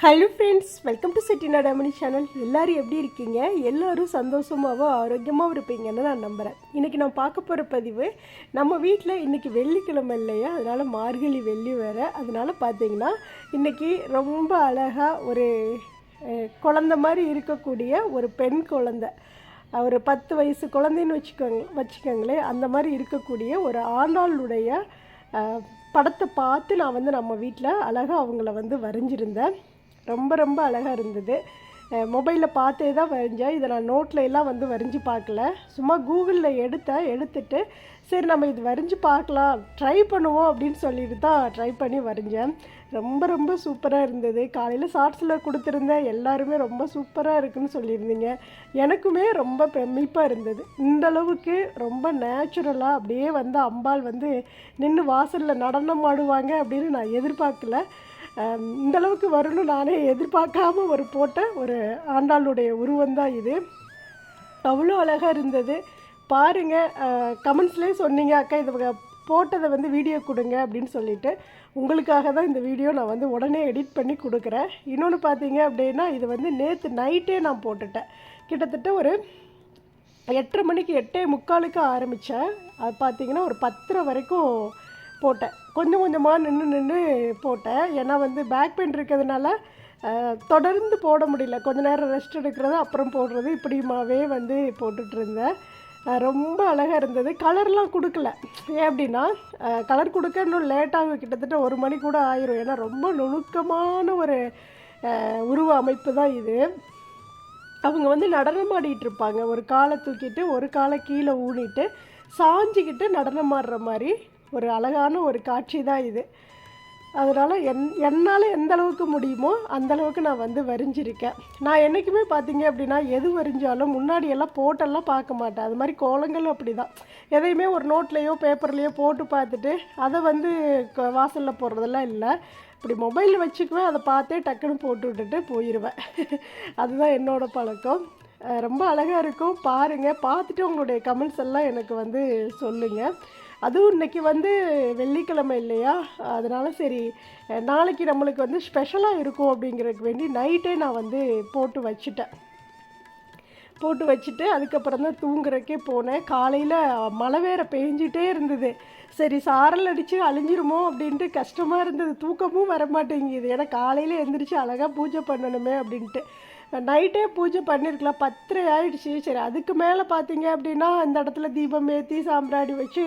Hello friends welcome to Chettinad Nadamani channel எல்லோரும் எப்படி இருக்கீங்க? எல்லோரும் சந்தோஷமாகவும் ஆரோக்கியமாகவும் இருப்பீங்கன்னு நான் நம்புகிறேன் இன்றைக்கி நான் பார்க்க போகிற பதிவு நம்ம வீட்டில் இன்றைக்கி வெள்ளிக்கிழமை இல்லையா? அதனால் மார்கழி வெள்ளி வேறு. அதனால் பார்த்தீங்கன்னா இன்றைக்கி ரொம்ப அழகாக ஒரு குழந்த மாதிரி இருக்கக்கூடிய ஒரு பெண் குழந்தை. ஒரு பத்து வயசு குழந்தைன்னு வச்சுக்கோங்க வச்சுக்கோங்களேன். அந்த மாதிரி இருக்கக்கூடிய ஒரு ஆண்டாளுடைய படத்தை பார்த்து நான் வந்து நம்ம வீட்டில் அழகாக அவங்கள வந்து வரைஞ்சிருந்தேன். ரொம்ப ரொம்ப அழகாக இருந்தது. மொபைலில் பார்த்தே தான் வரைஞ்சேன். இதை நான் நோட்டில் எல்லாம் வந்து வரைஞ்சி பார்க்கல. சும்மா கூகுளில் எடுத்தேன் எடுத்துட்டு சரி நம்ம இது வரைஞ்சி பார்க்கலாம் ட்ரை பண்ணுவோம் அப்படின்னு சொல்லிட்டு தான் ட்ரை பண்ணி வரைஞ்சேன். ரொம்ப ரொம்ப சூப்பராக இருந்தது. காலையில் ஷார்ட்ஸில் கொடுத்துருந்தேன். எல்லாருமே ரொம்ப சூப்பராக இருக்குன்னு சொல்லியிருந்தீங்க. எனக்குமே ரொம்ப பிரமிப்பாக இருந்தது. இந்த அளவுக்கு ரொம்ப நேச்சுரலாக அப்படியே வந்து அம்பாள் வந்து நின்று வாசலில் நடனம் ஆடுவாங்க அப்படின்னு நான் எதிர்பார்க்கல. இந்தளவுக்கு வரணும் வரும்னு நானே எதிர்பார்க்காம ஒரு போட்ட ஒரு ஆண்டாளுடைய உருவம் தான் இது. அவ்வளோ அழகாக இருந்தது. பாருங்கள் கமெண்ட்ஸ்லேயே சொன்னீங்க அக்கா இது போட்டதை வந்து வீடியோ கொடுங்க அப்படின்னு சொல்லிட்டு. உங்களுக்காக தான் இந்த வீடியோ நான் வந்து உடனே எடிட் பண்ணி கொடுக்குறேன். இன்னொன்று பார்த்தீங்க அப்படின்னா இது வந்து நேற்று நைட்டே நான் போட்டுட்டேன். கிட்டத்தட்ட ஒரு எட்டரை மணிக்கு எட்டே முக்காலுக்கு ஆரம்பித்தேன் அது பார்த்தீங்கன்னா ஒரு பத்தரை வரைக்கும் போட்டேன். கொஞ்சம் கொஞ்சமாக நின்று நின்று போட்டேன். ஏன்னா வந்து பேக் பெயின் இருக்கிறதுனால தொடர்ந்து போட முடியல. கொஞ்ச நேரம் ரெஸ்ட் எடுக்கிறது அப்புறம் போடுறது இப்படியுமாவே வந்து போட்டுட்ருந்தேன் ரொம்ப அழகாக இருந்தது. கலர்லாம் கொடுக்கல. ஏன் அப்படின்னா கலர் கொடுக்க இன்னும் லேட்டாகும் கிட்டத்தட்ட ஒரு மணி கூட ஆயிரும். ஏன்னா ரொம்ப நுணுக்கமான ஒரு உருவ அமைப்பு தான் இது. அவங்க வந்து நடனமாடிட்டு இருப்பாங்க. ஒரு காலை தூக்கிட்டு ஒரு காலை கீழே ஊனிட்டு சாஞ்சிக்கிட்டு நடனம் ஆடுற மாதிரி. ஒரு அழகான ஒரு காட்சி தான் இது. அதனால் என் என்னால் எந்த அளவுக்கு முடியுமோ அந்தளவுக்கு நான் வந்து வரைஞ்சிருக்கேன். நான் என்றைக்குமே பார்த்தீங்க அப்படின்னா எது வரைஞ்சாலும் முன்னாடி எல்லாம் போட்டெல்லாம் பார்க்க மாட்டேன். அது மாதிரி கோலங்களும் அப்படி தான் எதையுமே ஒரு நோட்லேயோ பேப்பர்லேயோ போட்டு பார்த்துட்டு அதை வந்து வாசலில் போடுறதெல்லாம் இல்லை. இப்படி மொபைல் வச்சுக்குவேன் அதை பார்த்தே டக்குன்னு போட்டு விட்டுட்டு போயிடுவேன் அதுதான் என்னோடய பழக்கம். ரொம்ப அழகாக இருக்கும். பாருங்கள் பார்த்துட்டு உங்களுடைய கமெண்ட்ஸ் எல்லாம் எனக்கு வந்து சொல்லுங்கள் அதுவும் இன்னைக்கு வந்து வெள்ளிக்கிழமை இல்லையா? அதனால் சரி நாளைக்கு நம்மளுக்கு வந்து ஸ்பெஷலாக இருக்கும் அப்படிங்கிறதுக்கு வேண்டி நைட்டே நான் வந்து போட்டு வச்சுட்டேன். போட்டு வச்சுட்டு அதுக்கப்புறம் தான் தூங்குறக்கே போனேன். காலையில் மழை வேற பெஞ்சிட்டே இருந்தது. சரி சாரல் அடித்து அழிஞ்சிருமோ அப்படின்ட்டு கஷ்டமாக இருந்தது. தூக்கமும் வர மாட்டேங்குது ஏன்னா காலையில் எழுந்திரிச்சு அழகாக பூஜை பண்ணணுமே அப்படின்ட்டு. நைட்டே பூஜை பண்ணியிருக்கலாம் பத்தரை ஆயிடுச்சு. சரி அதுக்கு மேலே பார்த்தீங்க அப்படின்னா அந்த இடத்துல தீபம் ஏற்றி சாம்பிராணி வச்சு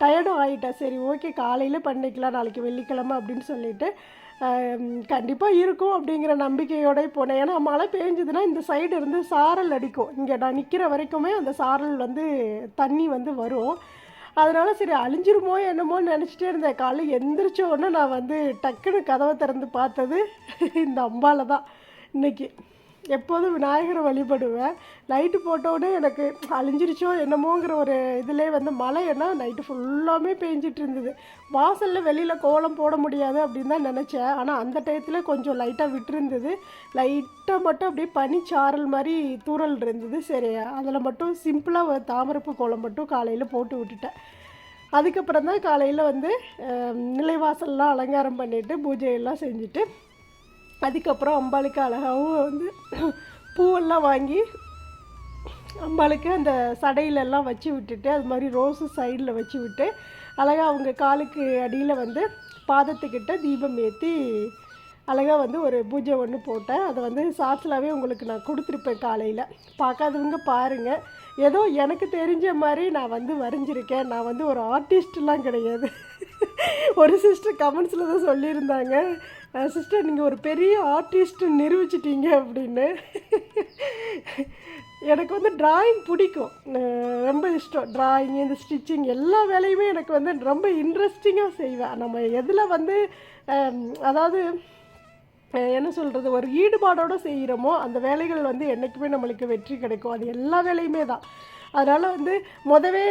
டயர்டும் ஆகிட்டேன் சரி ஓகே காலையில் பண்ணிக்கலாம் நாளைக்கு வெள்ளிக்கிழமை அப்படின்னு சொல்லிட்டு. கண்டிப்பாக இருக்கும் அப்படிங்கிற நம்பிக்கையோட போனேன். ஏன்னா மழை பெஞ்சதுன்னா இந்த சைடு இருந்து சாரல் அடிக்கும். இங்கே நான் நிற்கிற வரைக்குமே அந்த சாரல் வந்து தண்ணி வந்து வரும். அதனால் சரி அழிஞ்சிருமோ என்னமோ நினச்சிட்டே இருந்தேன். காலையில் எந்திரிச்ச உடனே நான் வந்து டக்குன்னு கதவை திறந்து பார்த்தது இந்த அம்பால தான் இன்னைக்கு எப்போதும் விநாயகரை வழிபடுவேன். லைட்டு போட்டோடனே எனக்கு அழிஞ்சிருச்சோ என்னமோங்கிற ஒரு இதிலே வந்து மழை ஏன்னா நைட்டு ஃபுல்லாமே பேஞ்சிட்டு இருந்தது. வாசலில் வெளியில் கோலம் போட முடியாது அப்படின்னு தான் நினச்சேன். ஆனால் அந்த டயத்தில் கொஞ்சம் லைட்டாக விட்டுருந்தது. லைட்டாக மட்டும் அப்படியே பனிச்சாரல் மாதிரி தூறல் இருந்தது. சரி அதில் மட்டும் சிம்பிளாக தாமரப்பு கோலம் மட்டும் காலையில் போட்டு விட்டுட்டேன். அதுக்கப்புறம் தான் காலையில் வந்து நிலைவாசல்லாம் அலங்காரம் பண்ணிவிட்டு பூஜையெல்லாம் செஞ்சுட்டு அதுக்கப்புறம் அம்பாளுக்கு அழகாகவும் வந்து பூவெல்லாம் வாங்கி அம்பாளுக்கு அந்த சடையிலெல்லாம் வச்சு விட்டுட்டு அது மாதிரி ரோஸு சைடில் வச்சு விட்டு அழகாக அவங்க காலுக்கு அடியில் வந்து பாதத்துக்கிட்ட தீபம் ஏற்றி அழகாக வந்து ஒரு பூஜை ஒன்று போட்டேன். அதை வந்து சாட்சிலாவே உங்களுக்கு நான் கொடுத்துருப்பேன் காலையில். பார்க்காதவங்க பாருங்கள் ஏதோ எனக்கு தெரிஞ்ச மாதிரி நான் வந்து வரைஞ்சிருக்கேன். நான் வந்து ஒரு ஆர்டிஸ்ட்லாம் கிடையாது. ஒரு சிஸ்டர் கமெண்ட்ஸில் தான் சொல்லியிருந்தாங்க. சிஸ்டர் நீங்கள் ஒரு பெரிய ஆர்டிஸ்ட்டு நிரூபிச்சிட்டீங்க அப்படின்னு. எனக்கு வந்து ட்ராயிங் பிடிக்கும். ரொம்ப இஷ்டம். ட்ராயிங் இந்த ஸ்டிச்சிங் எல்லா வேலையுமே எனக்கு வந்து ரொம்ப இன்ட்ரெஸ்டிங்காக செய்வேன். நம்ம எதில் வந்து அதாவது என்ன சொல்கிறது ஒரு ஈடுபாடோடு செய்கிறோமோ அந்த வேலைகள் வந்து என்றைக்குமே நம்மளுக்கு வெற்றி கிடைக்கும். அது எல்லா வேலையுமே தான். அதனால் வந்து மொதவே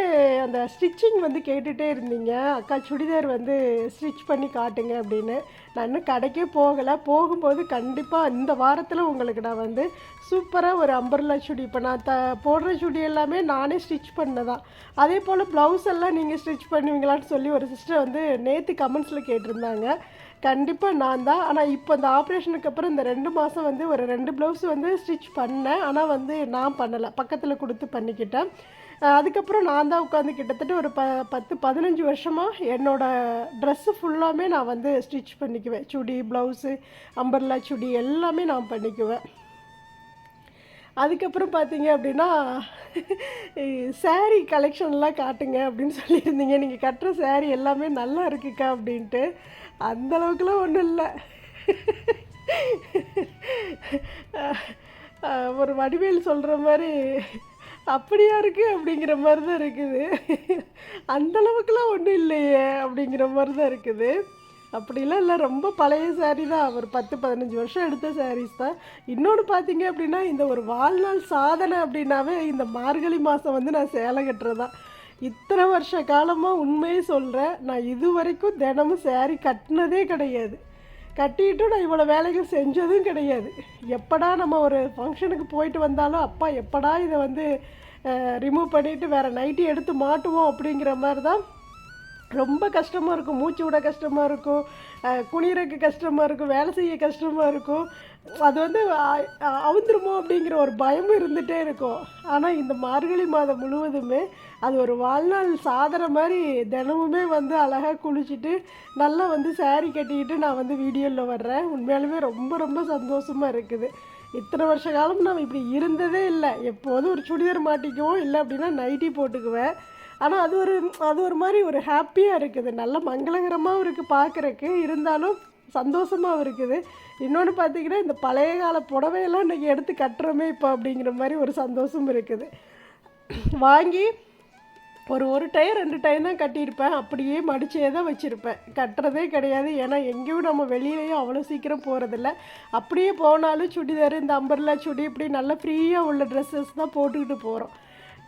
அந்த ஸ்டிச்சிங் வந்து கேட்டுகிட்டே இருந்தீங்க. அக்கா சுடிதார் வந்து ஸ்டிச் பண்ணி காட்டுங்க அப்படின்னு. நான் இன்னும் கடைக்கே போகலை. போகும்போது கண்டிப்பாக இந்த வாரத்தில் உங்களுக்கு நான் வந்து சூப்பராக ஒரு அம்பர்லா சுடி இப்போ நான் த போடுற சுடி எல்லாமே நானே ஸ்டிச் பண்ணதான் அதே போல் ப்ளவுஸ் எல்லாம் நீங்கள் ஸ்டிச் பண்ணுவீங்களான்னு சொல்லி ஒரு சிஸ்டர் வந்து நேற்று கமெண்ட்ஸில் கேட்டிருந்தாங்க. கண்டிப்பாக நான் தான். ஆனால் இப்போ இந்த ஆப்ரேஷனுக்கு அப்புறம் இந்த ரெண்டு மாதம் வந்து ஒரு ரெண்டு ப்ளவுஸ் வந்து ஸ்டிச் பண்ணேன். ஆனால் வந்து நான் பண்ணலை. பக்கத்தில் கொடுத்து பண்ணிக்கிட்டேன். அதுக்கப்புறம் நான் தான் உட்காந்து கிட்டத்தட்ட ஒரு ப பத்து பதினஞ்சு வருஷமாக என்னோடய ட்ரெஸ்ஸு ஃபுல்லாமே நான் வந்து ஸ்டிச் பண்ணிக்குவேன். சுடி ப்ளவுஸு அம்பர்லா சுடி எல்லாமே நான் பண்ணிக்குவேன். அதுக்கப்புறம் பார்த்தீங்க அப்படின்னா சேரீ கலெக்ஷன்லாம் காட்டுங்க அப்படின்னு சொல்லியிருந்தீங்க. நீங்கள் கட்டுற சேரீ எல்லாமே நல்லா இருக்குக்கா அப்படின்ட்டு. அந்த அளவுக்குலாம் ஒன்றும் இல்லை. ஒரு வடிவேல் சொல்கிற மாதிரி அப்படியா இருக்குது அப்படிங்கிற மாதிரி தான் இருக்குது அந்தளவுக்குலாம் ஒன்றும் இல்லையே அப்படிங்கிற மாதிரி தான் இருக்குது. அப்படிலாம் இல்லை ரொம்ப பழைய saree தான். ஒரு பத்து பதினஞ்சு வருஷம் எடுத்த சாரீஸ் தான். இன்னொன்று பார்த்தீங்க அப்படின்னா இந்த ஒரு வாழ்நாள் சாதனை அப்படின்னாவே இந்த மார்கழி மாதம் வந்து நான் சேலை கட்டுறது. தான் இத்தனை வருஷ காலமாக உண்மையை சொல்கிறேன் நான் இது வரைக்கும் தினமும் சேரீ கட்டினதே கிடையாது. கட்டிட்டு நான் இவ்வளோ வேலைகள் செஞ்சதும் கிடையாது. எப்படா நம்ம ஒரு ஃபங்க்ஷனுக்கு போயிட்டு வந்தாலும் அப்பா எப்படா இதை வந்து ரிமூவ் பண்ணிவிட்டு வேறு நைட்டி எடுத்து மாட்டுவோம் அப்படிங்கிற மாதிரி தான் ரொம்ப கஷ்டமாக இருக்கும். மூச்சு விட கஷ்டமாக இருக்கும். குளிரக்கு கஷ்டமாக இருக்கும். வேலை செய்ய கஷ்டமாக இருக்கும். அது வந்து அவுந்துருமோ அப்படிங்கிற ஒரு பயமும் இருந்துகிட்டே இருக்கும். ஆனால் இந்த மார்கழி மாதம் முழுவதுமே அது ஒரு வாழ்நாள் சாதனை மாதிரி தினமுமே வந்து அழகாக குளிச்சுட்டு நல்லா வந்து சேரீ கட்டிக்கிட்டு நான் வந்து வீடியோவில் வர்றேன். உண்மையாலுமே ரொம்ப ரொம்ப சந்தோஷமாக இருக்குது. இத்தனை வருஷ காலம் நான் இப்படி இருந்ததே இல்லை. எப்போதும் ஒரு சுடிதார் மாட்டிக்குவோம் இல்லை அப்படின்னா நைட்டி போட்டுக்குவேன். ஆனால் அது ஒரு அது ஒரு மாதிரி ஒரு ஹாப்பியாக இருக்குது. நல்ல மங்களகரமாகவும் இருக்குது பார்க்குறக்கு. இருந்தாலும் சந்தோஷமாகவும் இருக்குது. இன்னொன்று பார்த்தீங்கன்னா இந்த பழைய கால புடவையெல்லாம் இன்றைக்கி எடுத்து கட்டுறோமே இப்போ அப்படிங்கிற மாதிரி ஒரு சந்தோஷம் இருக்குது. வாங்கி ஒரு ஒரு டயர் ரெண்டு டைம் தான் கட்டியிருப்பேன். அப்படியே மடிச்சே தான் வச்சுருப்பேன். கட்டுறதே கிடையாது. ஏன்னா எங்கேயும் நம்ம வெளியிலையும் அவ்வளோ சீக்கிரம் போகிறதில்ல அப்படியே போனாலும் சுடிதார் இந்த அம்பர்லா சுடி இப்படி நல்லா ஃப்ரீயாக உள்ள ட்ரெஸ்ஸஸ் தான் போட்டுக்கிட்டு போகிறோம்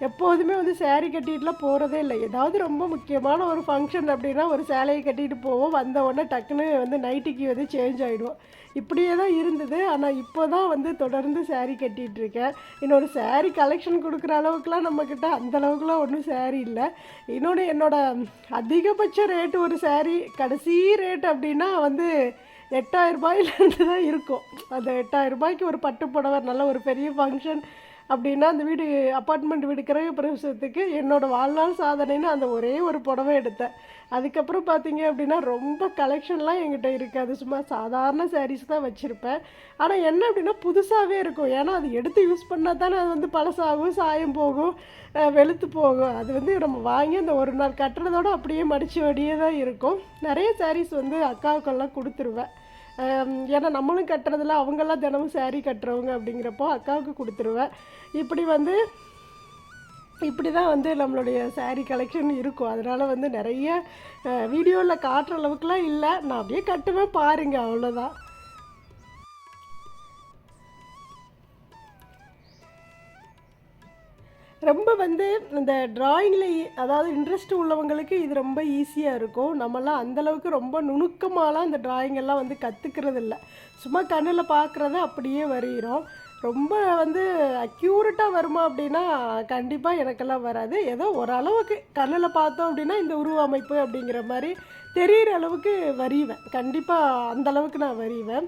எப்போதுமே வந்து சேரீ கட்டிட்டுலாம் போகிறதே இல்லை. ஏதாவது ரொம்ப முக்கியமான ஒரு ஃபங்க்ஷன் அப்படின்னா ஒரு சேலையை கட்டிட்டு போவோம். வந்த உடனே டக்குன்னு வந்து நைட்டுக்கு வந்து சேஞ்ச் ஆகிடுவோம் இப்படியே தான் இருந்தது. ஆனால் இப்போ தான் வந்து தொடர்ந்து சேரீ கட்டிகிட்டு இருக்கேன். இன்னொரு சேரீ கலெக்ஷன் கொடுக்குற அளவுக்குலாம் நம்மக்கிட்ட அந்தளவுக்குலாம் ஒன்றும் சேரீ இல்லை. இன்னொன்று என்னோடய அதிகபட்ச ரேட்டு ஒரு சேரீ கடைசி ரேட் அப்படின்னா வந்து எட்டாயிரம் ரூபாயிலேருந்து தான் இருக்கும். அந்த எட்டாயிரம் ரூபாய்க்கு ஒரு பட்டு புடவை நல்ல ஒரு பெரிய ஃபங்க்ஷன் அப்படின்னா அந்த வீடு அப்பார்ட்மெண்ட் வீடு கிரக பிரவேசத்துக்கு என்னோடய வாழ்நாள் சாதனைன்னு அந்த ஒரே ஒரு புடவை எடுத்தேன். அதுக்கப்புறம் பார்த்தீங்க அப்படின்னா ரொம்ப கலெக்ஷன்லாம் என்கிட்ட இருக்காது. சும்மா சாதாரண சாரீஸ் தான் வச்சுருப்பேன். ஆனால் என்ன அப்படின்னா புதுசாகவே இருக்கும். ஏன்னா அது எடுத்து யூஸ் பண்ணால் தானே அது வந்து பழசாகும் சாயம் போகும் வெளுத்து போகும். அது வந்து நம்ம வாங்கி அந்த ஒரு நாள் கட்டுறதோட அப்படியே மடித்து வடியே தான் இருக்கும். நிறைய சாரீஸ் வந்து அக்காவுக்கெல்லாம் கொடுத்துருவேன். ஏன்னா நம்மளும் கட்டுறதில்ல அவங்கெல்லாம் தினமும் சேரீ கட்டுறவங்க அப்படிங்கிறப்போ அக்காவுக்கு கொடுத்துருவேன். இப்படி வந்து இப்படி தான் வந்து நம்மளுடைய சாரீ கலெக்ஷன் இருக்கும். அதனால் வந்து நிறைய வீடியோவில் காட்டுற அளவுக்குலாம் இல்லை. நான் அப்படியே கட்டுவேன் பாருங்கள் அவ்வளோதான் ரொம்ப வந்து இந்த டிராயிங்கில் அதாவது இன்ட்ரெஸ்ட் உள்ளவங்களுக்கு இது ரொம்ப ஈஸியாக இருக்கும். நம்மலாம் அந்தளவுக்கு ரொம்ப நுணுக்கமாலாம் இந்த ட்ராயிங்கெல்லாம் வந்து கற்றுக்கிறது இல்லை சும்மா கண்ணில் பார்க்குறத அப்படியே வரைகிறோம் ரொம்ப வந்து அக்யூரேட்டாக வருமா அப்படின்னா கண்டிப்பாக எனக்கெல்லாம் வராது. ஏதோ ஓரளவுக்கு கண்ணில் பார்த்தோம் அப்படின்னா இந்த உருவ அமைப்பு அப்படிங்கிற மாதிரி தெரிகிற அளவுக்கு வரிவேன். கண்டிப்பாக அந்த அளவுக்கு நான் வரிவேன்.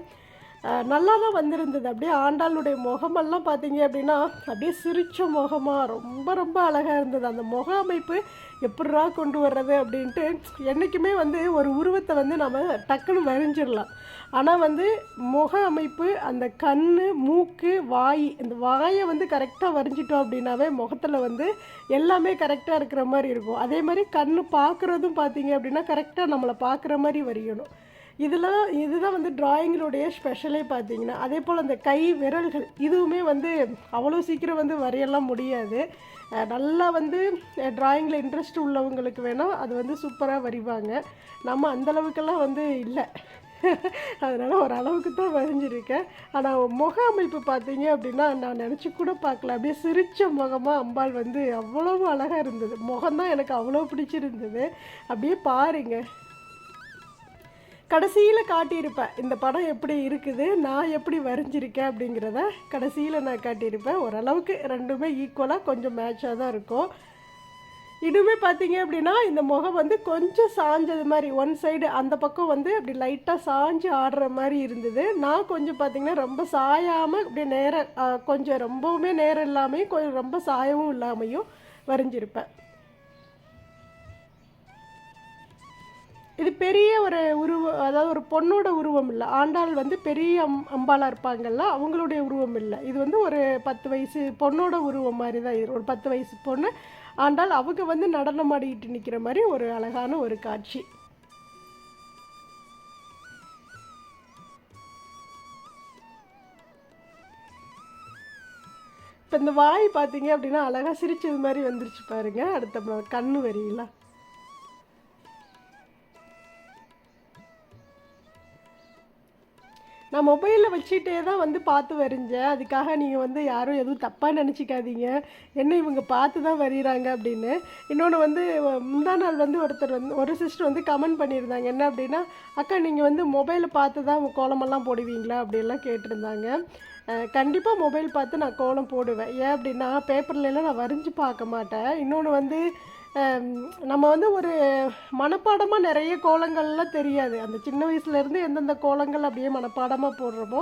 நல்லா தான் வந்திருந்தது. அப்படியே ஆண்டாளுடைய முகமெல்லாம் பார்த்தீங்க அப்படின்னா அப்படியே சிரித்த முகமாக ரொம்ப ரொம்ப அழகாக இருந்தது. அந்த முக அமைப்பு எப்படிரா கொண்டு வர்றது அப்படின்ட்டு என்றைக்குமே வந்து ஒரு உருவத்தை வந்து நம்ம டக்குன்னு வரைஞ்சிடலாம். ஆனால் வந்து முக அமைப்பு அந்த கண் மூக்கு வாய் இந்த வாயை வந்து கரெக்டாக வரைஞ்சிட்டோம் அப்படின்னாவே முகத்தில் வந்து எல்லாமே கரெக்டாக இருக்கிற மாதிரி இருக்கும். அதே மாதிரி கண் பார்க்குறதும் பார்த்தீங்க அப்படின்னா கரெக்டாக நம்மளை பார்க்குற மாதிரி வரையணும். இதில் இதுதான் வந்து டிராயிங்களுடைய ஸ்பெஷலே பார்த்தீங்கன்னா அதே போல் அந்த கை விரல்கள் இதுவுமே வந்து அவ்வளோ சீக்கிரம் வந்து வரையெல்லாம் முடியாது. நல்லா வந்து டிராயிங்கில் இன்ட்ரெஸ்ட் உள்ளவங்களுக்கு வேணால் அது வந்து சூப்பராக வரைவாங்க. நம்ம அந்த அளவுக்கெல்லாம் வந்து இல்லை. அதனால் ஒரு அளவுக்கு தான் வரைஞ்சிருக்கேன். ஆனால் முக அமைப்பு பார்த்தீங்க அப்படின்னா நான் நினச்சி கூட பார்க்கல. அப்படியே சிரித்த முகமாக அம்பாள் வந்து அவ்வளவு அழகாக இருந்தது. முகம்தான் எனக்கு அவ்வளோ பிடிச்சிருந்தது. அப்படியே பாருங்கள் கடைசியில் காட்டியிருப்பேன் இந்த படம் எப்படி இருக்குது நான் எப்படி வரைஞ்சிருக்கேன் அப்படிங்கிறத கடைசியில் நான் காட்டியிருப்பேன். ஓரளவுக்கு ரெண்டுமே ஈக்குவலாக கொஞ்சம் மேட்சாக தான் இருக்கும். இன்னுமே பார்த்தீங்க அப்படின்னா இந்த முகம் வந்து கொஞ்சம் சாஞ்சது மாதிரி ஒன் சைடு அந்த பக்கம் வந்து அப்படி லைட்டாக சாஞ்சு ஆடுற மாதிரி இருந்தது. நான் கொஞ்சம் பார்த்தீங்கன்னா ரொம்ப சாயாமல் இப்படி நேரம் கொஞ்சம் ரொம்பவுமே நேரம் இல்லாமையும் கொஞ்சம் ரொம்ப சாயவும் இல்லாமையும் வரைஞ்சிருப்பேன். இது பெரிய ஒரு உருவம் அதாவது ஒரு பொண்ணோட உருவம் இல்லை. ஆண்டாள் வந்து பெரிய அம் அம்பாளாக இருப்பாங்கல்ல அவங்களுடைய உருவம் இல்லை. இது வந்து ஒரு பத்து வயசு பொண்ணோட உருவம் மாதிரி தான் ஒரு பத்து வயசு பொண்ணு ஆண்டாள் அவங்க வந்து நடனம் ஆடிக்கிட்டு நிற்கிற மாதிரி ஒரு அழகான ஒரு காட்சி. இப்போ இந்த வாய் பார்த்தீங்க அப்படின்னா அழகாக சிரிச்சது மாதிரி வந்துருச்சு பாருங்கள் அடுத்த கண்ணு வரியெல்லாம் நான் மொபைலில் வச்சுட்டே தான் வந்து பார்த்து வரைஞ்சேன். அதுக்காக நீங்கள் வந்து யாரும் எதுவும் தப்பாக நினச்சிக்காதீங்க. என்ன இவங்க பார்த்து தான் வரைகிறாங்க அப்படின்னு. இன்னொன்று வந்து முந்தா நாள் வந்து ஒருத்தர் வந்து ஒரு சிஸ்டர் வந்து கமெண்ட் பண்ணியிருந்தாங்க. என்ன அப்படின்னா அக்கா நீங்கள் வந்து மொபைலை பார்த்து தான் கோலமெல்லாம் போடுவீங்களா? அப்படியெல்லாம் கேட்டிருந்தாங்க. கண்டிப்பாக மொபைல் பார்த்து நான் கோலம் போடுவேன். ஏன் அப்படின்னா பேப்பர்லலாம் நான் வரைஞ்சி பார்க்க மாட்டேன். இன்னொன்று வந்து நம்ம வந்து ஒரு மனப்பாடமாக நிறைய கோலங்கள்லாம் தெரியாது. அந்த சின்ன வயசுலேருந்து எந்தெந்த கோலங்கள் அப்படியே மனப்பாடமாக போடுறோமோ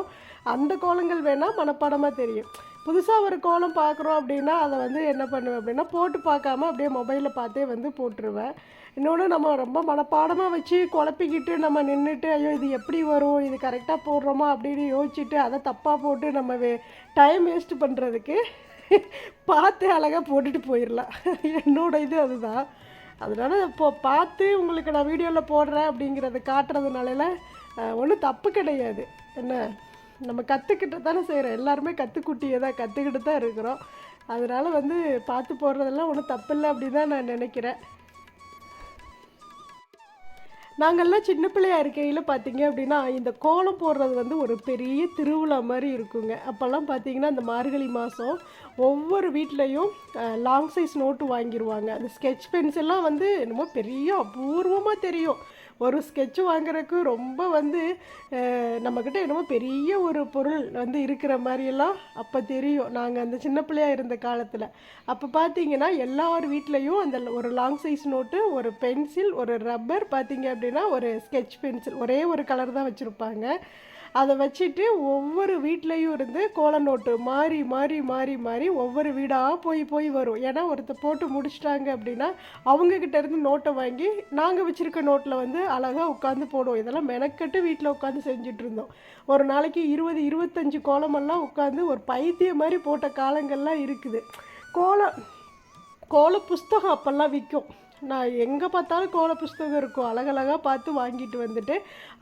அந்த கோலங்கள் வேணால் மனப்பாடமாக தெரியும். புதுசாக ஒரு கோலம் பார்க்குறோம் அப்படின்னா அதை வந்து என்ன பண்ணுவேன் அப்படின்னா போட்டு பார்க்காம அப்படியே மொபைலில் பார்த்தே வந்து போட்டுருவேன். இன்னொன்று நம்ம ரொம்ப மனப்பாடமாக வச்சு குழப்பிக்கிட்டு நம்ம நின்றுட்டு ஐயோ இது எப்படி வரும்? இது கரெக்டாக போடுறோமா? அப்படின்னு யோசிச்சுட்டு அதை தப்பாக போட்டு நம்ம வே டைம் வேஸ்ட் பண்ணுறதுக்கு பார்த்து அழகாக போட்டுட்டு போயிடலாம் என்னோட இது அதுதான். அதனால் இப்போ பார்த்து உங்களுக்கு நான் வீடியோவில் போடுறேன் அப்படிங்கிறத காட்டுறதுனால ஒன்றும் தப்பு கிடையாது. என்ன நம்ம கற்றுக்கிட்டு தானே செய்கிறோம் எல்லாருமே கற்றுக்குட்டியே தான் கற்றுக்கிட்டு தான் இருக்கிறோம். அதனால் வந்து பார்த்து போடுறதெல்லாம் ஒன்றும் தப்பில்லை அப்படி தான் நான் நினைக்கிறேன். நாங்கள்லாம் சின்ன பிள்ளையாக இருக்கையில் பார்த்தீங்க அப்படின்னா இந்த கோலம் போடுறது வந்து ஒரு பெரிய திருவிழா மாதிரி இருக்குங்க. அப்போல்லாம் பார்த்தீங்கன்னா இந்த மார்கழி மாதம் ஒவ்வொரு வீட்லேயும் லாங் சைஸ் நோட்டு வாங்கிடுவாங்க அந்த ஸ்கெட்ச் பென்சில்லாம் வந்து என்னமோ பெரிய அபூர்வமாக தெரியும். ஒரு ஸ்கெட்ச் வாங்குறதுக்கு ரொம்ப வந்து நம்மக்கிட்ட என்னமோ பெரிய ஒரு பொருள் வந்து இருக்கிற மாதிரியெல்லாம் அப்போ தெரியும். நாங்கள் அந்த சின்ன பிள்ளையா இருந்த காலத்தில். அப்போ பார்த்தீங்கன்னா எல்லார் வீட்லேயும் அந்த ஒரு லாங் சைஸ் நோட்டு ஒரு பென்சில் ஒரு ரப்பர் பார்த்தீங்க அப்படின்னா ஒரு ஸ்கெட்ச் பென்சில் ஒரே ஒரு கலர் தான் வச்சுருப்பாங்க. அதை வச்சுட்டு ஒவ்வொரு வீட்லேயும் இருந்து கோல நோட்டு மாறி மாறி மாறி மாறி ஒவ்வொரு வீடாக போய் போய் வரும். ஏன்னா ஒருத்தர் போட்டு முடிச்சிட்டாங்க அப்படின்னா அவங்கக்கிட்ட இருந்து நோட்டை வாங்கி நாங்கள் வச்சுருக்க நோட்டில் வந்து அழகாக உட்காந்து போடுவோம். இதெல்லாம் மெனக்கட்டு வீட்டில் உட்காந்து செஞ்சுட்டு இருந்தோம். ஒரு நாளைக்கு இருபது இருபத்தஞ்சு கோலமெல்லாம் உட்காந்து ஒரு பைத்தியம் மாதிரி போட்ட காலங்கள்லாம் இருக்குது. கோலம் கோல புஸ்தகம் அப்போல்லாம் விற்கும் நான் எங்கே பார்த்தாலும் கோல புஸ்தகம் இருக்கும். அழகழகாக பார்த்து வாங்கிட்டு வந்துட்டு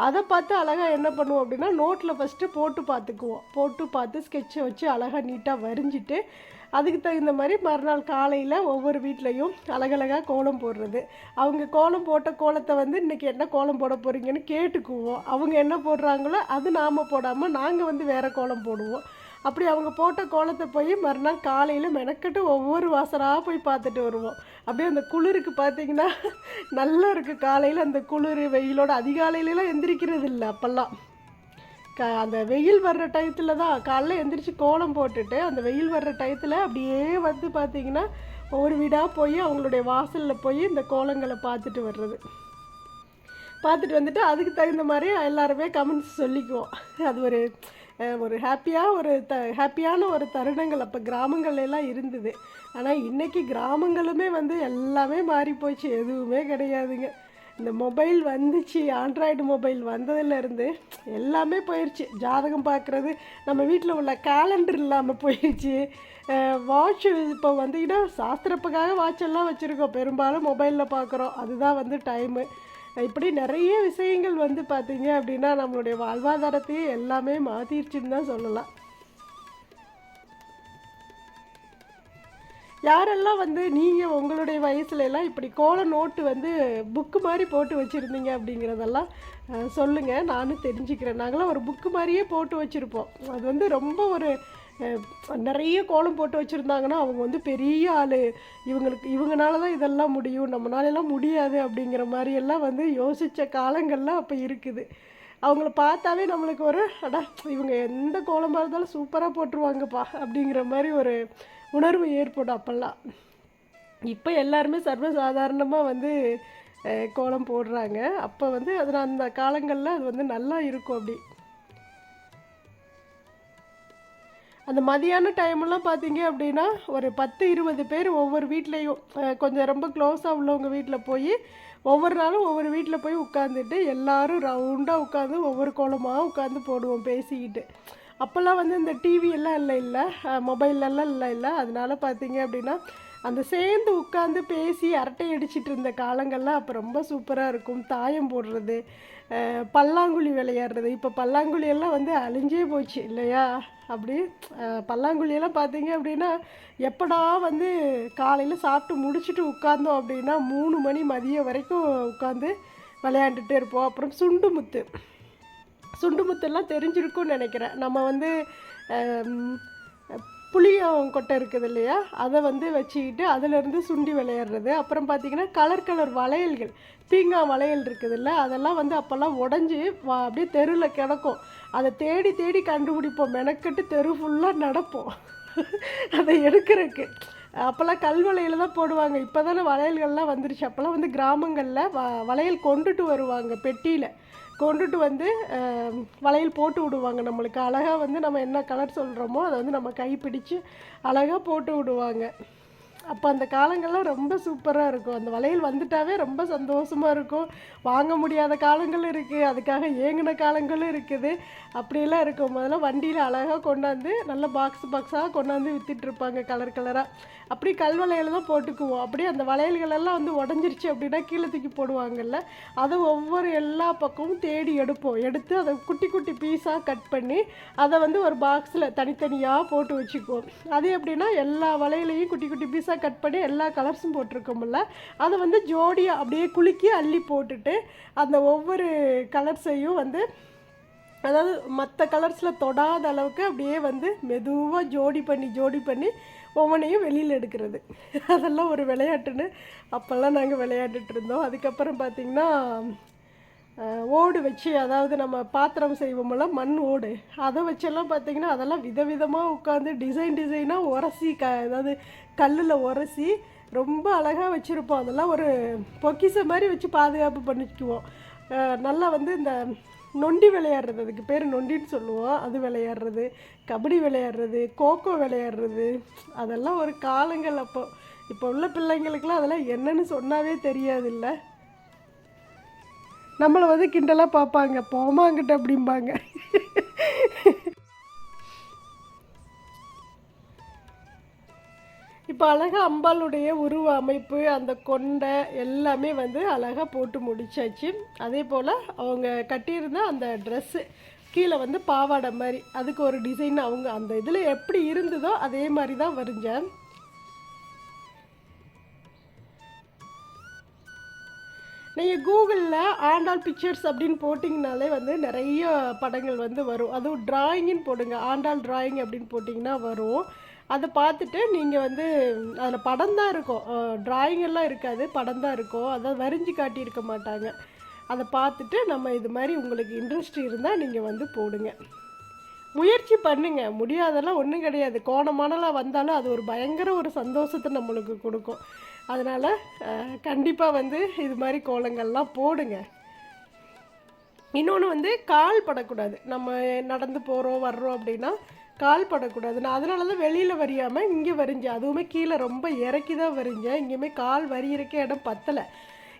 அதை பார்த்து அழகாக என்ன பண்ணுவோம் அப்படின்னா நோட்டில் ஃபஸ்ட்டு போட்டு பார்த்துக்குவோம். போட்டு பார்த்து ஸ்கெட்சை வச்சு அழகாக நீட்டாக வரைஞ்சிட்டு அதுக்கு தகுந்த மாதிரி மறுநாள் காலையில் ஒவ்வொரு வீட்லேயும் அழகழகாக கோலம் போடுறது. அவங்க கோலம் போட்ட கோலத்தை வந்து இன்றைக்கி என்ன கோலம் போட போகிறீங்கன்னு கேட்டுக்குவோம். அவங்க என்ன போடுறாங்களோ அது நாம் போடாமல் நாங்கள் வந்து வேறு கோலம் போடுவோம். அப்படி அவங்க போட்ட கோலத்தை போய் மறுநாள் காலையில் மெனக்கட்டு ஒவ்வொரு வாசலாக போய் பார்த்துட்டு வருவோம். அப்படியே அந்த குளிருக்கு பார்த்தீங்கன்னா நல்லா இருக்குது காலையில் அந்த குளிர் வெயிலோட அதிகாலையிலலாம் எந்திரிக்கிறது இல்லை அப்போல்லாம். க அந்த வெயில் வர்ற டயத்தில் தான் காலைல எந்திரிச்சு கோலம் போட்டுட்டு அந்த வெயில் வர்ற டயத்தில் அப்படியே வந்து பார்த்தீங்கன்னா ஒவ்வொரு வீடாக போய் அவங்களுடைய வாசலில் போய் இந்த கோலங்களை பார்த்துட்டு வர்றது. பார்த்துட்டு வந்துட்டு அதுக்கு தகுந்த மாதிரி எல்லாருமே கமெண்ட்ஸ் சொல்லிக்குவோம். அது ஒரு ஒரு ஹாப்பியாக ஒரு த ஹாப்பியான ஒரு தருணங்கள். அப்போ கிராமங்கள்லாம் இருந்தது. ஆனால் இன்றைக்கி கிராமங்களுமே வந்து எல்லாமே மாறி போச்சு. எதுவுமே கிடையாதுங்க. இந்த மொபைல் வந்துச்சு. ஆண்ட்ராய்டு மொபைல் வந்ததுலேருந்து எல்லாமே போயிடுச்சு ஜாதகம் பார்க்குறது நம்ம வீட்டில் உள்ள கேலண்டர் இல்லாமல் போயிடுச்சு வாட்ச் இப்போ வந்தீங்கன்னா சாஸ்திரப்புக்காக வாட்ச் எல்லாம் வச்சுருக்கோம். பெரும்பாலும் மொபைலில் பார்க்குறோம். அதுதான் வந்து டைமு இப்படி நிறைய விஷயங்கள் வந்து பார்த்தீங்க அப்படின்னா நம்மளுடைய வாழ்வாதாரத்தையே எல்லாமே மாற்றிடுச்சுன்னு தான் சொல்லலாம். யாரெல்லாம் வந்து நீங்கள் உங்களுடைய வயசுல எல்லாம் இப்படி கோல நோட்டு வந்து புக்கு மாதிரி போட்டு வச்சுருந்தீங்க அப்படிங்கிறதெல்லாம் சொல்லுங்கள் நானும் தெரிஞ்சுக்கிறேன். நாங்களாம் ஒரு புக்கு மாதிரியே போட்டு வச்சுருப்போம். அது வந்து ரொம்ப ஒரு நிறைய கோலம் போட்டு வச்சுருந்தாங்கன்னா அவங்க வந்து பெரிய ஆள். இவங்களுக்கு இவங்கனால தான் இதெல்லாம் முடியும். நம்மளாலெல்லாம் முடியாது அப்படிங்கிற மாதிரி எல்லாம் வந்து யோசித்த காலங்கள்லாம் அப்போ இருக்குது. அவங்கள பார்த்தாவே நம்மளுக்கு ஒரு அடா இவங்க எந்த கோலமாக இருந்தாலும் சூப்பராக போட்டுருவாங்கப்பா அப்படிங்கிற மாதிரி ஒரு உணர்வு ஏற்படும் அப்போல்லாம். இப்போ எல்லாருமே சர்வசாதாரணமாக வந்து கோலம் போடுறாங்க. அப்போ வந்து அதில் அந்த காலங்களில் அது வந்து நல்லா இருக்கும் அப்படி. அந்த மதியான டைமெல்லாம் பார்த்தீங்க அப்படின்னா ஒரு பத்து இருபது பேர் ஒவ்வொரு வீட்லேயும் கொஞ்சம் ரொம்ப க்ளோஸாக உள்ளவங்க வீட்டில் போய் ஒவ்வொரு நாளும் ஒவ்வொரு வீட்டில் போய் உட்காந்துட்டு எல்லாரும் ரவுண்டாக உட்காந்து ஒவ்வொரு கோலமாக உட்காந்து போடுவோம் பேசிக்கிட்டு. அப்போல்லாம் வந்து இந்த டிவி எல்லாம் இல்லை இல்லை. மொபைல்லலாம் இல்லை இல்லை. அதனால் பார்த்தீங்க அப்படின்னா அந்த சேர்ந்து உட்காந்து பேசி அரட்டை அடிச்சிட்டு இருந்த காலங்கள்லாம் அப்போ ரொம்ப சூப்பராக இருக்கும். தாயம் போடுறது பல்லாங்குழி விளையாடுறது. இப்போ பல்லாங்குழியெல்லாம் வந்து அழிஞ்சே போச்சு இல்லையா? அப்படி பல்லாங்குழியெல்லாம் பார்த்தீங்க அப்படின்னா எப்படா வந்து காலையில் சாப்பிட்டு முடிச்சுட்டு உட்கார்ந்தோம் அப்படின்னா மூணு மணி மதியம் வரைக்கும் உட்காந்து விளையாண்டுட்டே இருப்போம். அப்புறம் சுண்டு முத்து. சுண்டு முத்தெல்லாம் தெரிஞ்சிருக்கும்னு நினைக்கிறேன். நம்ம வந்து புளியம் கொட்டை இருக்குது இல்லையா? அதை வந்து வச்சுக்கிட்டு அதிலேருந்து சுண்டி விளையாடுறது. அப்புறம் பார்த்திங்கன்னா கலர் கலர் வளையல்கள். பீங்கா வளையல் இருக்குதுல்ல அதெல்லாம் வந்து அப்போல்லாம் உடஞ்சி வா அப்படியே தெருவில் கிடக்கும். அதை தேடி தேடி கண்டுபிடிப்போம். மெனக்கட்டு தெரு ஃபுல்லாக நடப்போம். அதை எடுக்கிறதுக்கு. அப்போல்லாம் கல்வளையில் தான் போடுவாங்க. இப்போ தானே வளையல்கள்லாம் வந்துருச்சு. அப்போல்லாம் வந்து கிராமங்களில் வ வளையல் கொண்டுட்டு வருவாங்க பெட்டியில். கொண்டுட்டு வந்து வளையல் போட்டு விடுவாங்க நம்மளுக்கு. அழகாக வந்து நம்ம என்ன கலர் சொல்கிறோமோ அதை வந்து நம்ம கை பிடிச்சு அழகாக போட்டு விடுவாங்க. அப்போ அந்த காலங்கள்லாம் ரொம்ப சூப்பராக இருக்கும். அந்த வளையல் வந்துட்டாவே ரொம்ப சந்தோஷமாக இருக்கும். வாங்க முடியாத காலங்களும் இருக்குது அதுக்காக ஏங்கின காலங்களும் இருக்குது. அப்படியெல்லாம் இருக்கும். முதல்ல வண்டியில் அழகாக கொண்டாந்து நல்ல பாக்ஸ் பாக்ஸாக கொண்டாந்து விற்றுட்ருப்பாங்க கலர் கலராக அப்படி கல் வளையல் தான் போட்டுக்குவோம். அப்படியே அந்த வளையல்களெல்லாம் வந்து உடஞ்சிருச்சு அப்படின்னா கீழே தூக்கி போடுவாங்கல்ல. அதை ஒவ்வொரு எல்லா பக்கமும் தேடி எடுப்போம். எடுத்து அதை குட்டி குட்டி பீஸாக கட் பண்ணி அதை வந்து ஒரு பாக்ஸில் தனித்தனியாக போட்டு வச்சுக்குவோம். அது எப்படின்னா எல்லா வளையலையும் குட்டி குட்டி பீஸாக கட் பண்ணி எல்லா கலர்ஸும் போட்டிருக்கோம்ல அதை வந்து ஜோடியாக அப்படியே குலுக்கி அள்ளி போட்டுட்டு அந்த ஒவ்வொரு கலர்ஸையும் வந்து அதாவது மற்ற கலர்ஸில் தொடாத அளவுக்கு அப்படியே வந்து மெதுவாக ஜோடி பண்ணி ஜோடி பண்ணி ஒவ்வொன்றையும் வெளியில் எடுக்கிறது. அதெல்லாம் ஒரு விளையாட்டுன்னு அப்போல்லாம் நாங்கள் விளையாண்டுட்டு இருந்தோம். அதுக்கப்புறம் பார்த்திங்கன்னா ஓடு வச்சு அதாவது நம்ம பாத்திரம் செய்வோம்ல மண் ஓடு. அதை வச்செல்லாம் பார்த்திங்கன்னா அதெல்லாம் விதவிதமாக உட்காந்து டிசைன் டிசைனாக உரசி க அதாவது கல்லில் உரசி ரொம்ப அழகாக வச்சுருப்போம். அதெல்லாம் ஒரு பொக்கிச மாதிரி வச்சு பாதுகாப்பு பண்ணிக்குவோம். நல்லா வந்து இந்த நொண்டி விளையாடுறது அதுக்கு பேர் நொண்டின்னு சொல்லுவோம். அது விளையாடுறது கபடி விளையாடுறது கோகோ விளையாடுறது. அதெல்லாம் ஒரு காலங்கள் அப்போ. இப்போ உள்ள பிள்ளைங்களுக்கெல்லாம் அதெல்லாம் என்னன்னு சொன்னாவே தெரியாதுல்ல. நம்மளை வந்து கிண்டலாக பார்ப்பாங்க போமாங்கிட்ட அப்படிம்பாங்க. இப்போ அழகாக அம்பாளுடைய உருவ அமைப்பு அந்த கொண்டை எல்லாமே வந்து அழகாக போட்டு முடிச்சாச்சு. அதே போல் அவங்க கட்டியிருந்த அந்த ட்ரெஸ்ஸு கீழே வந்து பாவாடை மாதிரி அதுக்கு ஒரு டிசைன் அவங்க அந்த இதில் எப்படி இருந்ததோ அதே மாதிரி தான் வரைஞ்சேன் நீங்கள் கூகுளில் ஆண்டாள் பிக்சர்ஸ் அப்படின்னு போட்டிங்கனாலே வந்து நிறைய படங்கள் வந்து வரும். அதுவும் டிராயிங்குன்னு போடுங்க. ஆண்டாள் ட்ராயிங் அப்படின்னு போட்டிங்கன்னா வரும். அதை பார்த்துட்டு நீங்கள் வந்து அதில் படம் தான் இருக்கும். ட்ராயிங்கெல்லாம் இருக்காது. படம் தான் இருக்கும். அதை வரைஞ்சி காட்டியிருக்க மாட்டாங்க. அதை பார்த்துட்டு நம்ம இது மாதிரி உங்களுக்கு இன்ட்ரெஸ்ட் இருந்தால் நீங்கள் வந்து போடுங்க. முயற்சி பண்ணுங்க. முடியாதெல்லாம் ஒன்றும் கிடையாது. கோணமானலாம் வந்தாலும் அது ஒரு பயங்கர ஒரு சந்தோஷத்தை நம்மளுக்கு கொடுக்கும். அதனால் கண்டிப்பாக வந்து இது மாதிரி கோலங்கள்லாம் போடுங்க. இன்னொன்று வந்து கால் படக்கூடாது. நம்ம நடந்து போகிறோம் வர்றோம் அப்படின்னா கால் படக்கூடாது. நான் அதனால தான் வெளியில் வரியாமல் இங்கே வரிஞ்சேன். அதுவுமே கீழே ரொம்ப இறக்கி தான் வரிஞ்சேன். இங்கேயுமே கால் வரியிருக்க இடம் பத்தலை.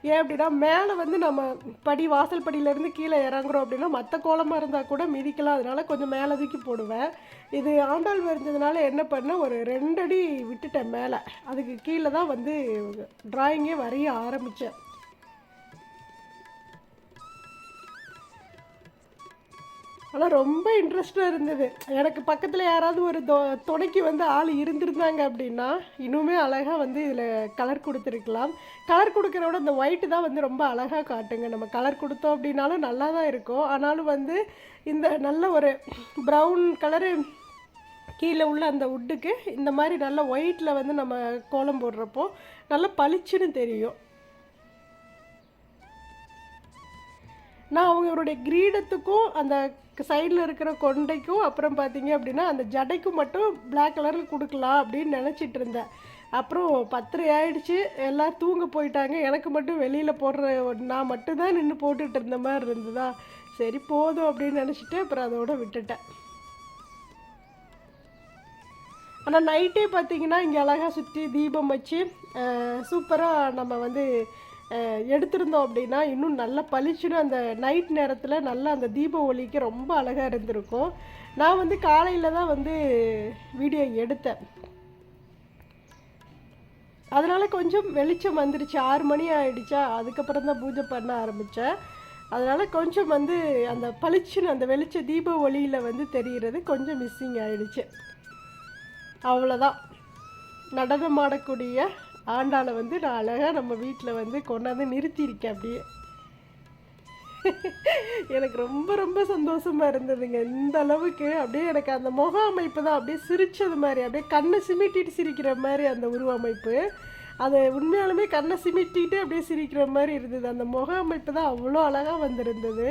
ஏன் அப்படின்னா மேலே வந்து நம்ம படி வாசல் படியிலேருந்து கீழே இறங்குறோம் அப்படின்னா மற்ற கோலமாக இருந்தால் கூட மிதிக்கலாம். அதனால கொஞ்சம் மேலே தூக்கி போடுவேன். இது ஆண்டாள் வரைஞ்சதுனால என்ன பண்ணேன்? ஒரு ரெண்டடி விட்டுட்டேன் மேலே. அதுக்கு கீழே தான் வந்து ட்ராயிங்கே வரைய ஆரம்பித்தேன் ஆனால் ரொம்ப இன்ட்ரெஸ்டாக இருந்தது. எனக்கு பக்கத்தில் யாராவது ஒரு தொ துணைக்கு வந்து ஆள் இருந்திருந்தாங்க அப்படின்னா இன்னுமே அழகாக வந்து இதில் கலர் கொடுத்துருக்கலாம். கலர் கொடுக்குறோட விட இந்த ஒயிட்டு தான் வந்து ரொம்ப அழகாக காட்டுங்க. நம்ம கலர் கொடுத்தோம் அப்படின்னாலும் நல்லா தான் இருக்கும். ஆனாலும் வந்து இந்த நல்ல ஒரு ப்ரௌன் கலரு கீழே உள்ள அந்த உட்டுக்கு இந்த மாதிரி நல்ல ஒயிட்டில் வந்து நம்ம கோலம் போடுறப்போ நல்லா பளிச்சுன்னு தெரியும். நான் அவங்களுடைய கிரீடத்துக்கும் அந்த சைடில் இருக்கிற கொண்டைக்கும் அப்புறம் பார்த்தீங்க அப்படின்னா அந்த ஜடைக்கும் மட்டும் பிளாக் கலரில் கொடுக்கலாம் அப்படின்னு நினச்சிட்டு இருந்தேன். அப்புறம் பத்தரை ஆயிடுச்சு. எல்லாம் தூங்க போயிட்டாங்க. எனக்கு மட்டும் வெளியில் போடுற நான் மட்டும்தான் நின்று போட்டுட்டு இருந்த மாதிரி இருந்ததா? சரி போதும் அப்படின்னு நினச்சிட்டு அப்புறம் அதோட விட்டுட்டேன். ஆனால் நைட்டே பார்த்தீங்கன்னா இங்கே அழகாக சுற்றி தீபம் வச்சு சூப்பராக நம்ம வந்து எடுத்திருந்தோம் அப்படின்னா இன்னும் நல்லா பளிச்சுன்னு அந்த நைட் நேரத்தில் நல்லா அந்த தீப ஒளிக்கு ரொம்ப அழகாக இருந்திருக்கும். நான் வந்து காலையில் தான் வந்து வீடியோ எடுத்தேன். அதனால் கொஞ்சம் வெளிச்சம் வந்துருச்சு. ஆறு மணி ஆகிடுச்சா அதுக்கப்புறம் தான் பூஜை பண்ண ஆரம்பித்தேன் அதனால் கொஞ்சம் வந்து அந்த பளிச்சுன்னு அந்த வெளிச்ச தீப ஒளியில் வந்து தெரிகிறது கொஞ்சம் மிஸ்ஸிங் ஆகிடுச்சு அவ்வளோதான் நடனம் ஆடக்கூடிய ஆண்டாளை வந்து நான் அழகாக நம்ம வீட்டில் வந்து கொண்டாந்து நிறுத்தியிருக்கேன் அப்படியே. எனக்கு ரொம்ப ரொம்ப சந்தோஷமாக இருந்ததுங்க. இந்த அளவுக்கு அப்படியே எனக்கு அந்த முக அமைப்பு தான் அப்படியே சிரித்தது மாதிரி அப்படியே கண்ணை சிமிட்டிட்டு சிரிக்கிற மாதிரி அந்த உருவ அமைப்பு. அது உண்மையாலுமே கண்ணை சிமிட்டிட்டு அப்படியே சிரிக்கிற மாதிரி இருந்தது. அந்த முக அமைப்பு தான் அவ்வளோ அழகாக வந்திருந்தது.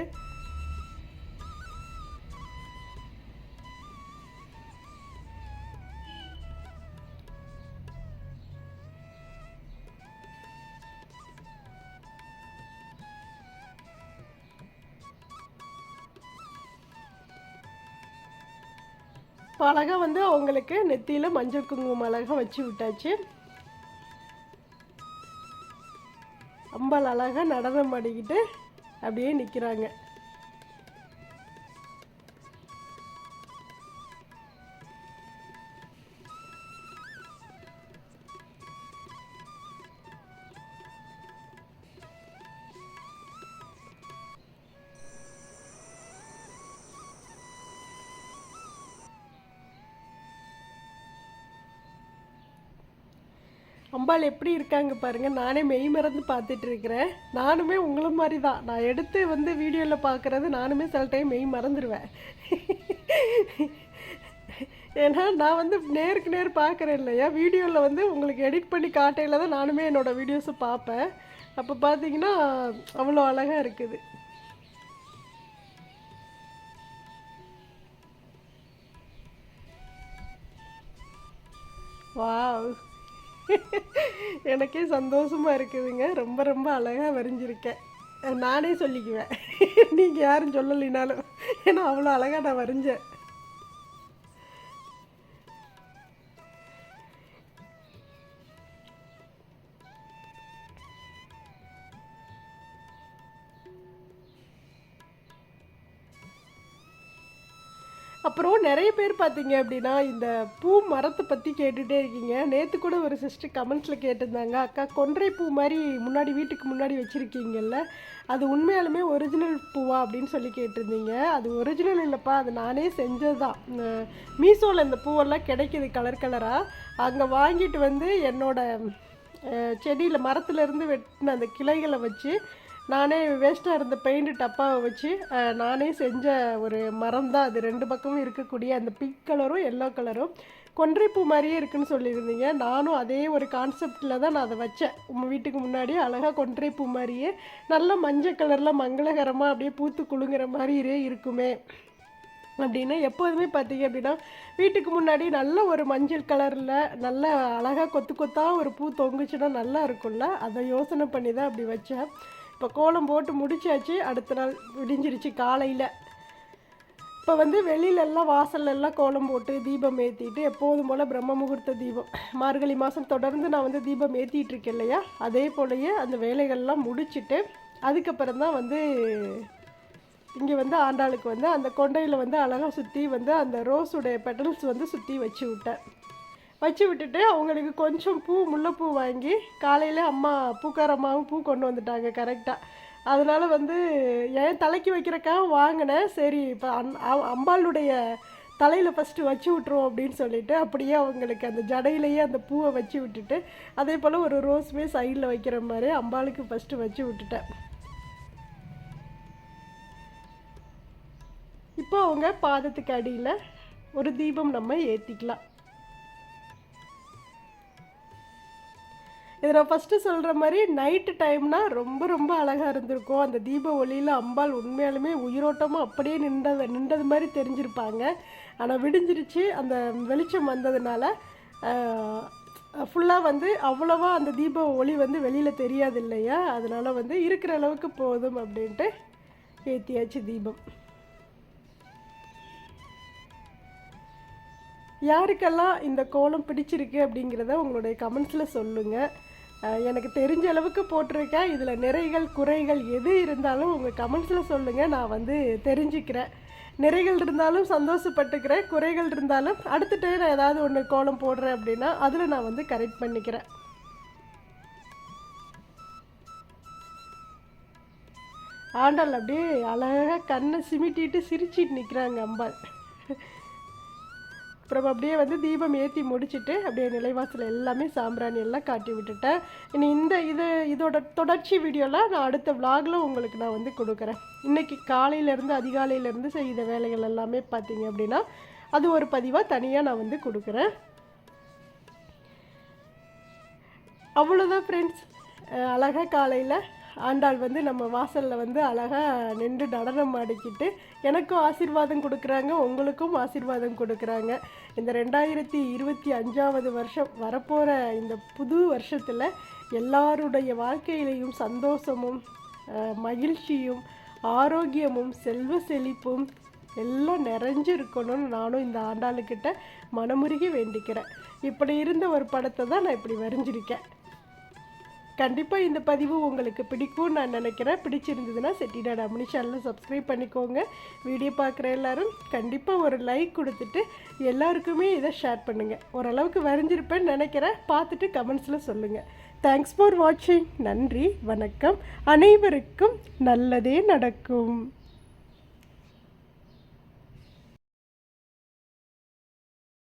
இப்போ அழகாக வந்து அவங்களுக்கு நெத்தியில் மஞ்சள் குங்குமம் அழகாக வச்சு விட்டாச்சு. அம்பாள் அழகாக நடனம் ஆடிக்கிட்டு அப்படியே நிற்கிறாங்க அம்பாள் எப்படி இருக்காங்க பாருங்கள் நானே மெய் மறந்து பார்த்துட்டு இருக்கிறேன். நானுமே உங்களை மாதிரி தான் நான் எடுத்து வந்து வீடியோவில் பார்க்குறது நானுமே சில டைம் மெய் மறந்துடுவேன் ஏன்னா நான் வந்து நேருக்கு நேர் பார்க்குறேன் இல்லையா? வீடியோவில் வந்து உங்களுக்கு எடிட் பண்ணி காட்டையில் தான் நானுமே என்னோடய வீடியோஸை பார்ப்பேன். அப்போ பார்த்தீங்கன்னா அவ்வளோ அழகாக இருக்குது. வாவ். எனக்கே சந்தோஷமா இருக்குதுங்க. ரொம்ப ரொம்ப அழகாக வரைஞ்சிருக்கேன் நானே சொல்லிக்குவேன். நீங்கள் யாரும் சொல்லலைனாலும். ஏன்னா அவ்வளோ அழகாக நான் வரைஞ்சேன். அப்புறம் நிறைய பேர் பார்த்தீங்க அப்படின்னா இந்த பூ மரத்தை பற்றி கேட்டுகிட்டே இருக்கீங்க. நேற்று கூட ஒரு சிஸ்டர் கமெண்ட்ஸில் கேட்டிருந்தாங்க. அக்கா கொன்றை பூ மாதிரி முன்னாடி வீட்டுக்கு முன்னாடி வச்சுருக்கீங்கல்ல அது உண்மையாலுமே ஒரிஜினல் பூவா அப்படின்னு சொல்லி கேட்டிருந்தீங்க. அது ஒரிஜினல் இல்லைப்பா அது நானே செஞ்சது தான் மீஷோவில் இந்த பூவெல்லாம் கிடைக்கிது கலர் கலராக அங்கே வாங்கிட்டு வந்து என்னோட செடியில் மரத்துலேருந்து வெட்டின அந்த கிளைகளை வச்சு நானே வேஸ்ட்டாக இருந்த பெயிண்ட் டப்பாவை வச்சு நானே செஞ்ச ஒரு மரம் தான் அது. ரெண்டு பக்கமும் இருக்கக்கூடிய அந்த பிங்க் கலரும் எல்லோ கலரும் கொன்றைப்பூ மாதிரியே இருக்குன்னு சொல்லியிருந்தீங்க. நானும் அதே ஒரு கான்செப்டில் தான் நான் அதை வச்சேன். உங்கள் வீட்டுக்கு முன்னாடி அழகாக கொன்றைப்பூ மாதிரியே நல்ல மஞ்சள் கலரில் மங்களகரமாக அப்படியே பூத்து குழுங்குற மாதிரியே இருக்குமே அப்படின்னு எப்போதுமே பார்த்தீங்க அப்படின்னா வீட்டுக்கு முன்னாடி நல்ல ஒரு மஞ்சள் கலரில் நல்ல அழகாக கொத்து கொத்தாக ஒரு பூ தொங்குச்சுன்னா நல்லா இருக்கும்ல. அதை யோசனை பண்ணி தான் அப்படி வச்சேன். இப்போ கோலம் போட்டு முடிச்சாச்சு அடுத்த நாள் விடிஞ்சிருச்சு காலையில். இப்போ வந்து வெளியிலெல்லாம் வாசல்லெல்லாம் கோலம் போட்டு தீபம் ஏற்றிட்டு எப்போதும் போல் பிரம்ம முகூர்த்த தீபம். மார்கழி மாதம் தொடர்ந்து நான் வந்து தீபம் ஏற்றிட்டுருக்கேன் இல்லையா? அதே போலயே அந்த வேலைகள்லாம் முடிச்சுட்டு அதுக்கப்புறம் தான் வந்து இங்கே வந்து ஆண்டாளுக்கு வந்து அந்த கொண்டையில் வந்து அழகாக சுற்றி வந்து அந்த ரோஸுடைய பெட்டல்ஸ் வந்து சுற்றி வச்சு விட்டேன். வச்சு விட்டுட்டு அவங்களுக்கு கொஞ்சம் பூ முல்லைப்பூ வாங்கி காலையில் அம்மா பூக்காரம்மாவும் பூ கொண்டு வந்துட்டாங்க கரெக்டாக அதனால் வந்து என் தலைக்கு வைக்கிறக்காக வாங்கினேன். சரி இப்போ அன் அம்பாளுடைய தலையில் ஃபஸ்ட்டு வச்சு விட்ருவோம் அப்படின்னு சொல்லிட்டு அப்படியே அவங்களுக்கு அந்த ஜடையிலேயே அந்த பூவை வச்சு விட்டுட்டு அதே போல் ஒரு ரோஸுமே சைடில் வைக்கிற மாதிரி அம்பாளுக்கு ஃபஸ்ட்டு வச்சு விட்டுட்டேன். இப்போ அவங்க பாதத்துக்கு அடியில் ஒரு தீபம் நம்ம ஏற்றிக்கலாம் இது நான் ஃபஸ்ட்டு சொல்கிற மாதிரி நைட்டு டைம்னால் ரொம்ப ரொம்ப அழகாக இருந்திருக்கும். அந்த தீப ஒளியில் அம்பாள் உண்மையாலுமே உயிரோட்டமாக அப்படியே நின்றது நின்றது மாதிரி தெரிஞ்சிருப்பாங்க. ஆனால் விடிஞ்சிருச்சு அந்த வெளிச்சம் வந்ததுனால ஃபுல்லாக வந்து அவ்வளோவா அந்த தீப ஒளி வந்து வெளியில் தெரியாது இல்லையா? அதனால் வந்து இருக்கிற அளவுக்கு போதும் அப்படின்ட்டு ஏற்றியாச்சு தீபம். யாருக்கெல்லாம் இந்த கோலம் பிடிச்சிருக்கு அப்படிங்கிறத உங்களுடைய கமெண்ட்ஸில் சொல்லுங்கள் எனக்கு தெரிஞ்ச அளவுக்கு போட்டிருக்கேன். இதில் நிறைகள் குறைகள் எது இருந்தாலும் உங்கள் கமெண்ட்ஸில் சொல்லுங்கள் நான் வந்து தெரிஞ்சுக்கிறேன். நிறைகள் இருந்தாலும் சந்தோஷப்பட்டுக்கிறேன். குறைகள் இருந்தாலும் அடுத்த டைம் நான் ஏதாவது ஒன்று கோலம் போடுறேன் அப்படின்னா அதில் நான் வந்து கரெக்ட் பண்ணிக்கிறேன். ஆண்டாள் அப்படியே அழகாக கண்ணை சிமிட்டிட்டு சிரிச்சிட்டு நிற்கிறாங்க அம்பாள். அப்புறம் அப்படியே வந்து தீபம் ஏற்றி முடிச்சுட்டு அப்படியே நிலைவாசல் எல்லாமே சாம்பிராணி எல்லாம் காட்டி விட்டுட்டேன். இனி இந்த இது இதோட தொடர்ச்சி வீடியோலாம் நான் அடுத்த விலாகில் உங்களுக்கு நான் வந்து கொடுக்குறேன். இன்றைக்கி காலையிலேருந்து அதிகாலையிலேருந்து செய்த வேலைகள் எல்லாமே பார்த்தீங்க அப்படின்னா அது ஒரு பதிவாக தனியாக நான் வந்து கொடுக்குறேன். அவ்வளோதான் ஃப்ரெண்ட்ஸ் அழகாக காலையில் ஆண்டாள் வந்து நம்ம வாசலில் வந்து அழகாக நின்று நடனம் ஆடிக்கிட்டு எனக்கும் ஆசீர்வாதம் கொடுக்குறாங்க உங்களுக்கும் ஆசீர்வாதம் கொடுக்குறாங்க. இந்த ரெண்டாயிரத்தி இருபத்தி அஞ்சாவது வருஷம் வரப்போகிற இந்த புது வருஷத்தில் எல்லாருடைய வாழ்க்கையிலையும் சந்தோஷமும் மகிழ்ச்சியும் ஆரோக்கியமும் செல்வ செழிப்பும் எல்லாம் நிறைஞ்சு இருக்கணும்னு நானும் இந்த ஆண்டாளுக்கிட்ட மனமுருகி வேண்டிக்கிறேன். இப்படி இருந்த ஒரு படத்தை தான் நான் இப்படி வரைஞ்சிருக்கேன். கண்டிப்பாக இந்த பதிவு உங்களுக்கு பிடிக்கும் நான் நினைக்கிறேன். பிடிச்சிருந்ததுன்னா செட்டிநாடு அம்மனி சேனலில் சப்ஸ்கிரைப் பண்ணிக்கோங்க. வீடியோ பார்க்குற எல்லாரும் கண்டிப்பாக ஒரு லைக் கொடுத்துட்டு எல்லாருக்குமே இதை ஷேர் பண்ணுங்கள் ஓரளவுக்கு வரைஞ்சிருப்பேன்னு நினைக்கிறேன். பார்த்துட்டு கமெண்ட்ஸில் சொல்லுங்கள் தேங்க்ஸ் ஃபார் வாட்சிங் நன்றி வணக்கம். அனைவருக்கும் நல்லதே நடக்கும்.